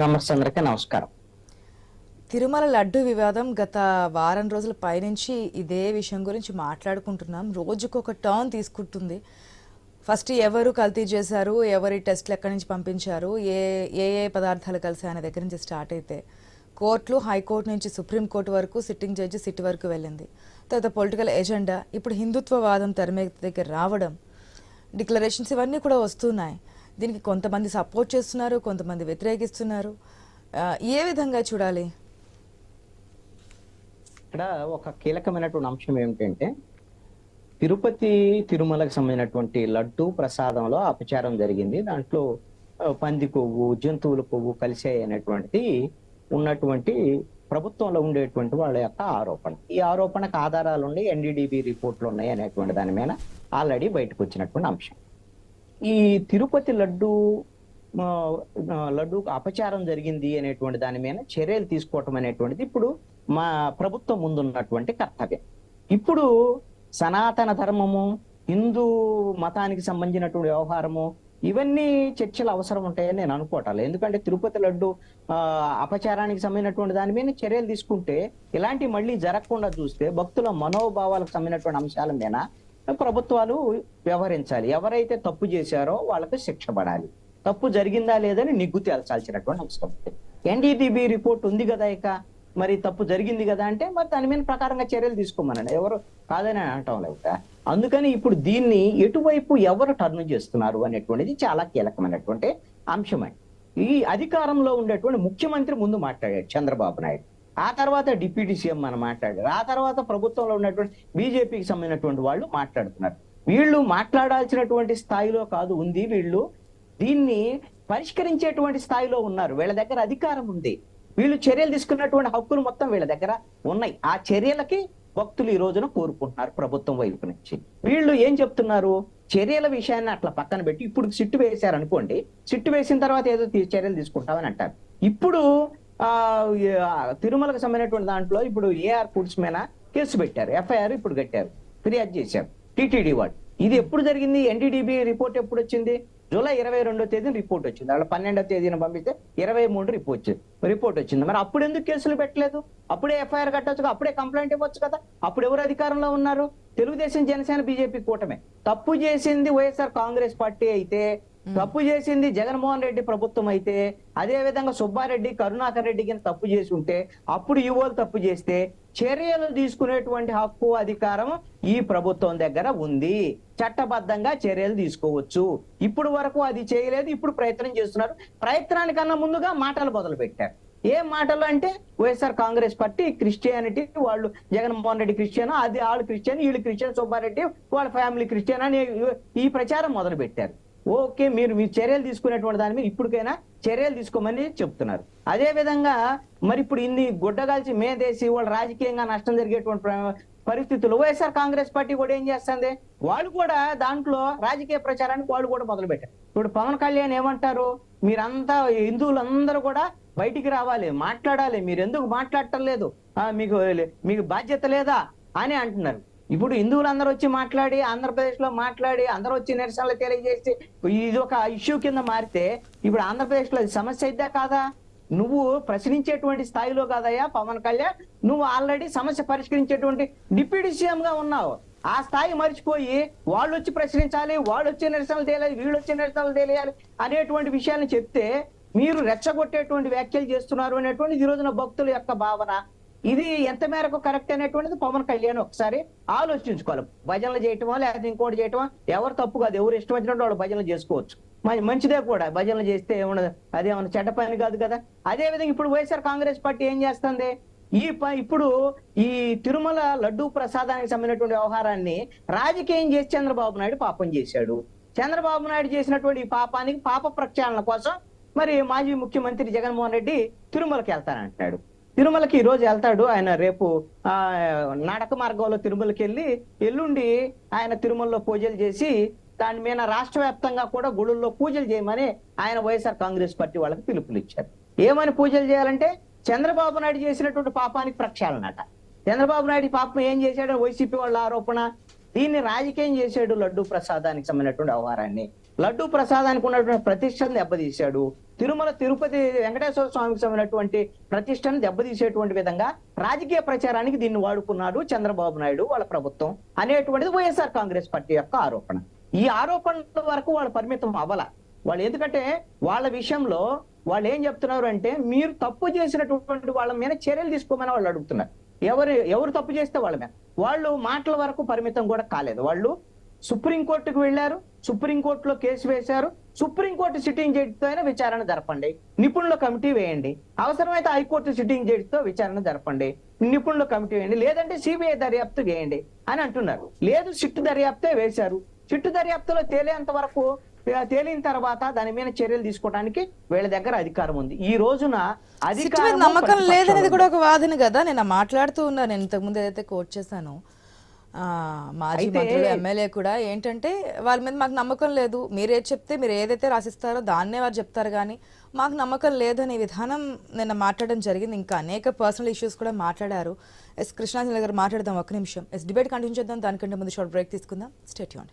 Members అందరికీ నమస్కారం. తిరుమల లడ్డు వివాదం గత వారం రోజుల పైనుంచి ఇదే విషయం గురించి మాట్లాడుకుంటున్నాం. రోజుకు ఒక టర్న్ తీసుకుంటుంది. ఫస్ట్ ఎవరు కల్తీ చేశారు? ఎవరి టెస్ట్లు ఎక్కడి నుంచి పంపించారు? ఏ ఏ ఏ పదార్థాలు కలిసి ఆయన దగ్గర నుంచి స్టార్ట్ అయితే కోర్టులు హైకోర్టు నుంచి సుప్రీంకోర్టు వరకు సిట్టింగ్ జడ్జి సిట్ వరకు వెళ్ళింది. తర్వాత పొలిటికల్ ఎజెండా ఇప్పుడు హిందుత్వవాదం తెరమే దగ్గర రావడం డిక్లరేషన్స్ ఇవన్నీ కూడా వస్తున్నాయి. దీనికి కొంతమంది సపోర్ట్ చేస్తున్నారు కొంతమంది వ్యతిరేకిస్తున్నారు. ఏ విధంగా చూడాలి? ఇక్కడ ఒక కీలకమైనటువంటి అంశం ఏమిటంటే తిరుపతి తిరుమలకు సంబంధించినటువంటి లడ్డు ప్రసాదంలో అపచారం జరిగింది. దాంట్లో పంది కొవ్వు జంతువుల కొవ్వు కలిసాయి అనేటువంటి ఉన్నటువంటి ప్రభుత్వంలో ఉండేటువంటి వాళ్ళ యొక్క ఆరోపణ. ఈ ఆరోపణకు ఆధారాలు ఉన్నాయి ఎన్డీడీబీ రిపోర్ట్లు ఉన్నాయి అనేటువంటి దాని మీద ఆల్రెడీ బయటకు వచ్చినటువంటి అంశం. ఈ తిరుపతి లడ్డు ఆ, లడ్డూకు అపచారం జరిగింది అనేటువంటి దాని మీద చర్యలు తీసుకోవటం అనేటువంటిది ఇప్పుడు మా ప్రభుత్వం ముందున్నటువంటి కర్తవ్యం. ఇప్పుడు సనాతన ధర్మము హిందూ మతానికి సంబంధించినటువంటి వ్యవహారము ఇవన్నీ చర్చలు అవసరం ఉంటాయని నేను అనుకోవటాలి. ఎందుకంటే తిరుపతి లడ్డు ఆ, అపచారానికి సంబంధించినటువంటి దాని మీద చర్యలు తీసుకుంటే ఇలాంటి మళ్ళీ జరగకుండా చూస్తే భక్తుల మనోభావాలకు సంబంధించినటువంటి అంశాల మీద ప్రభుత్వాలు వ్యవహరించాలి. ఎవరైతే తప్పు చేశారో వాళ్ళకి శిక్ష పడాలి. తప్పు జరిగిందా లేదని నిగ్గు తేల్చాల్సినటువంటి అవసరం. ఎన్డీటీబీ రిపోర్ట్ ఉంది కదా ఇక. మరి తప్పు జరిగింది కదా అంటే మరి దాని మీద ప్రకారంగా చర్యలు తీసుకోమనండి. ఎవరు కాదని అనటం లేక అందుకని ఇప్పుడు దీన్ని ఎటువైపు ఎవరు టర్న్ చేస్తున్నారు అనేటువంటిది చాలా కీలకమైనటువంటి అంశమండి ఈ అధికారంలో ఉండేటువంటి ముఖ్యమంత్రి ముందు మాట్లాడాడు చంద్రబాబు నాయుడు. ఆ తర్వాత డిప్యూటీ సీఎం మనం మాట్లాడారు. ఆ తర్వాత ప్రభుత్వంలో ఉన్నటువంటి బీజేపీకి సంబంధించినటువంటి వాళ్ళు మాట్లాడుతున్నారు. వీళ్ళు మాట్లాడాల్సినటువంటి స్థాయిలో కాదు ఉంది వీళ్ళు. దీన్ని పరిష్కరించేటువంటి స్థాయిలో ఉన్నారు. వీళ్ళ దగ్గర అధికారం ఉంది. వీళ్ళు చర్యలు తీసుకున్నటువంటి హక్కులు మొత్తం వీళ్ళ దగ్గర ఉన్నాయి. ఆ చర్యలకి భక్తులు ఈ రోజున కోరుకుంటున్నారు ప్రభుత్వం వైపు నుంచి. వీళ్ళు ఏం చెప్తున్నారు? చర్యల విషయాన్ని అట్లా పక్కన పెట్టి ఇప్పుడు సిట్టు వేశారు అనుకోండి సిట్టు వేసిన తర్వాత ఏదో తీ- చర్యలు తీసుకుంటామని అంటారు. ఇప్పుడు తిరుమలకు సంబంధించినటువంటి దాంట్లో ఇప్పుడు ఏఆర్ ఫుడ్స్ మీద కేసు పెట్టారు. ఎఫ్ఐఆర్ ఇప్పుడు కట్టారు. ఫిర్యాదు చేశారు. టిటిడి వాళ్ళు ఇది ఎప్పుడు జరిగింది? ఎన్డీడీబీ రిపోర్ట్ ఎప్పుడు వచ్చింది? జూలై ఇరవై రెండో తేదీన రిపోర్ట్ వచ్చింది. వాళ్ళ పన్నెండో తేదీన పంపిస్తే ఇరవై మూడు రిపోర్ట్ రిపోర్ట్ వచ్చింది. మరి అప్పుడు ఎందుకు కేసులు పెట్టలేదు? అప్పుడే ఎఫ్ఐఆర్ కట్టొచ్చు అప్పుడే కంప్లైంట్ ఇవ్వచ్చు కదా? అప్పుడు ఎవరు అధికారంలో ఉన్నారు? తెలుగుదేశం జనసేన బీజేపీ కూటమే. తప్పు చేసింది వైఎస్ఆర్ కాంగ్రెస్ పార్టీ అయితే తప్పు చేసింది జగన్మోహన్ రెడ్డి ప్రభుత్వం అయితే అదే విధంగా సుబ్బారెడ్డి కరుణాకర్ రెడ్డి కింద తప్పు చేసి ఉంటే అప్పుడు యువలు తప్పు చేస్తే చర్యలు తీసుకునేటువంటి హక్కు అధికారం ఈ ప్రభుత్వం దగ్గర ఉంది. చట్టబద్ధంగా చర్యలు తీసుకోవచ్చు. ఇప్పుడు వరకు అది చేయలేదు ఇప్పుడు ప్రయత్నం చేస్తున్నారు. ప్రయత్నానికన్నా ముందుగా మాటలు మొదలు పెట్టారు ఏ మాటలు అంటే వైఎస్ఆర్ కాంగ్రెస్ పార్టీ క్రిస్టియానిటీ వాళ్ళు జగన్మోహన్ రెడ్డి క్రిస్టియన్ అది వాళ్ళు క్రిస్టియన్ వీళ్ళు క్రిస్టియన్ సుబ్బారెడ్డి వాళ్ళ ఫ్యామిలీ క్రిస్టియన్ అని ఈ ప్రచారం మొదలు పెట్టారు ఓకే మీరు మీ చర్యలు తీసుకునేటువంటి దాని మీద ఇప్పటికైనా చర్యలు తీసుకోమని చెప్తున్నారు. అదే విధంగా మరి ఇప్పుడు ఇన్ని గుడ్డగాల్చి మేదేసి వాళ్ళు రాజకీయంగా నష్టం జరిగేటువంటి పరిస్థితులు వైఎస్ఆర్ కాంగ్రెస్ పార్టీ కూడా ఏం చేస్తుంది? వాళ్ళు కూడా దాంట్లో రాజకీయ ప్రచారానికి వాళ్ళు కూడా మొదలు పెట్టారు ఇప్పుడు పవన్ కళ్యాణ్ ఏమంటారు? మీరంతా హిందువులందరూ కూడా బయటికి రావాలి మాట్లాడాలి మీరు ఎందుకు మాట్లాడటం లేదు? మీకు మీకు బాధ్యత లేదా? అని అంటున్నారు. ఇప్పుడు హిందువులందరూ వచ్చి మాట్లాడి ఆంధ్రప్రదేశ్లో మాట్లాడి అందరూ వచ్చి నిరసనలు తెలియజేసి ఇది ఒక ఇష్యూ కింద మారితే ఇప్పుడు ఆంధ్రప్రదేశ్లో సమస్య అయిద్దా కాదా? నువ్వు ప్రశ్నించేటువంటి స్థాయిలో కాదయ్యా పవన్ కళ్యాణ్. నువ్వు ఆల్రెడీ సమస్య పరిష్కరించేటువంటి డిప్యూటీ సీఎం గా ఉన్నావు. ఆ స్థాయి మర్చిపోయి వాళ్ళు వచ్చి ప్రశ్నించాలి వాళ్ళు వచ్చి నిరసనలు తెలియాలి వీళ్ళు వచ్చి నిరసనలు తెలియాలి అనేటువంటి విషయాన్ని చెప్తే మీరు రెచ్చగొట్టేటువంటి వ్యాఖ్యలు చేస్తున్నారు అనేటువంటి ఈ రోజున భక్తుల యొక్క భావన. ఇది ఎంత మేరకు కరెక్ట్ అనేటువంటిది పవన్ కళ్యాణ్ ఒకసారి ఆలోచించుకోవాలి. భజనలు చేయటమా లేకపోతే ఇంకోటి చేయటమా? ఎవరు తప్పు కాదు. ఎవరు ఇష్టం వచ్చినట్టు వాళ్ళు భజనలు చేసుకోవచ్చు. మంచిదే కూడా. భజనలు చేస్తే ఏమన్నది అదేమన్నా చెడ్డ పని కాదు కదా? అదే విధంగా ఇప్పుడు వైఎస్ఆర్ కాంగ్రెస్ పార్టీ ఏం చేస్తుంది? ఈ ప- ఇప్పుడు ఈ తిరుమల లడ్డూ ప్రసాదానికి సంబంధించినటువంటి వ్యవహారాన్ని రాజకీయం చేసి చంద్రబాబు నాయుడు పాపం చేశాడు. చంద్రబాబు నాయుడు చేసినటువంటి ఈ పాపానికి పాప ప్రక్షాళన కోసం మరి మాజీ ముఖ్యమంత్రి జగన్మోహన్ రెడ్డి తిరుమలకి వెళ్తానంటున్నాడు. తిరుమలకి ఈ రోజు వెళ్తాడు. ఆయన రేపు ఆ నాటక మార్గంలో తిరుమలకి వెళ్ళి ఎల్లుండి ఆయన తిరుమలలో పూజలు చేసి దాని మీద రాష్ట్ర వ్యాప్తంగా కూడా గుడుల్లో పూజలు చేయమని ఆయన వైఎస్ఆర్ కాంగ్రెస్ పార్టీ వాళ్ళకి పిలుపులు ఇచ్చారు ఏమని పూజలు చేయాలంటే చంద్రబాబు నాయుడు చేసినటువంటి పాపానికి ప్రక్షాళనట. చంద్రబాబు నాయుడు పాపం ఏం చేశాడో వైసీపీ వాళ్ళ ఆరోపణ? దీన్ని రాజకీయం చేశాడు లడ్డు ప్రసాదానికి సంబంధించినటువంటి అవహారాన్ని లడ్డు ప్రసాదానికి ఉన్నటువంటి ప్రతిష్టను దెబ్బతీశాడు. తిరుమల తిరుపతి వెంకటేశ్వర స్వామికి సంబంధించినటువంటి ప్రతిష్టను దెబ్బతీసేటువంటి విధంగా రాజకీయ ప్రచారానికి దీన్ని వాడుకున్నాడు చంద్రబాబు నాయుడు వాళ్ళ ప్రభుత్వం అనేటువంటిది వైఎస్ఆర్ కాంగ్రెస్ పార్టీ యొక్క ఆరోపణ. ఈ ఆరోపణల వరకు వాళ్ళు పరిమితం అవ్వాల. వాళ్ళు ఎందుకంటే వాళ్ళ విషయంలో వాళ్ళు ఏం చెప్తున్నారు అంటే మీరు తప్పు చేసినటువంటి వాళ్ళ మీద చర్యలు తీసుకోమని వాళ్ళు అడుగుతున్నారు. ఎవరు ఎవరు తప్పు చేస్తే వాళ్ళ మీద. వాళ్ళు మాటల వరకు పరిమితం కూడా కాలేదు. వాళ్ళు సుప్రీంకోర్టుకు వెళ్ళారు సుప్రీంకోర్టులో కేసు వేశారు సుప్రీంకోర్టు సిట్టింగ్ జడ్జితో అయినా విచారణ జరపండి. నిపుణుల కమిటీ వేయండి. అవసరమైతే హైకోర్టు సిట్టింగ్ జడ్జితో విచారణ జరపండి. నిపుణుల కమిటీ వేయండి. లేదంటే సిబిఐ దర్యాప్తు వేయండి అని అంటున్నారు. లేదు సిట్టు దర్యాప్తే వేశారు. సిట్టు దర్యాప్తులో తేలేంత వరకు తేలిన తర్వాత దాని మీద చర్యలు తీసుకోవడానికి వీళ్ళ దగ్గర అధికారం ఉంది. ఈ రోజున మీద అధికారం నమ్మకం లేదనేది కూడా ఒక వాదన కదా. నేను మాట్లాడుతూ ఉన్నాను నేను ఇంతకుముందు ఏదైతే కోట్ చేశానో మాజీ మంత్రులు ఎమ్మెల్యే కూడా ఏంటంటే వాళ్ళ మీద మాకు నమ్మకం లేదు. మీరు ఏది చెప్తే మీరు ఏదైతే రాసిస్తారో దాన్నే వారు చెప్తారు కానీ మాకు నమ్మకం లేదు అనే విధానం నిన్న మాట్లాడడం జరిగింది. ఇంకా అనేక పర్సనల్ ఇష్యూస్ కూడా మాట్లాడారు. ఎస్ కృష్ణాచంద్ర గారు మాట్లాడదాం ఒక నిమిషం. ఎస్ డిబేట్ కంటిన్యూ చేద్దాం. దానికంటే ముందు షార్ట్ బ్రేక్ తీసుకుందాం. స్టేట్ యూన్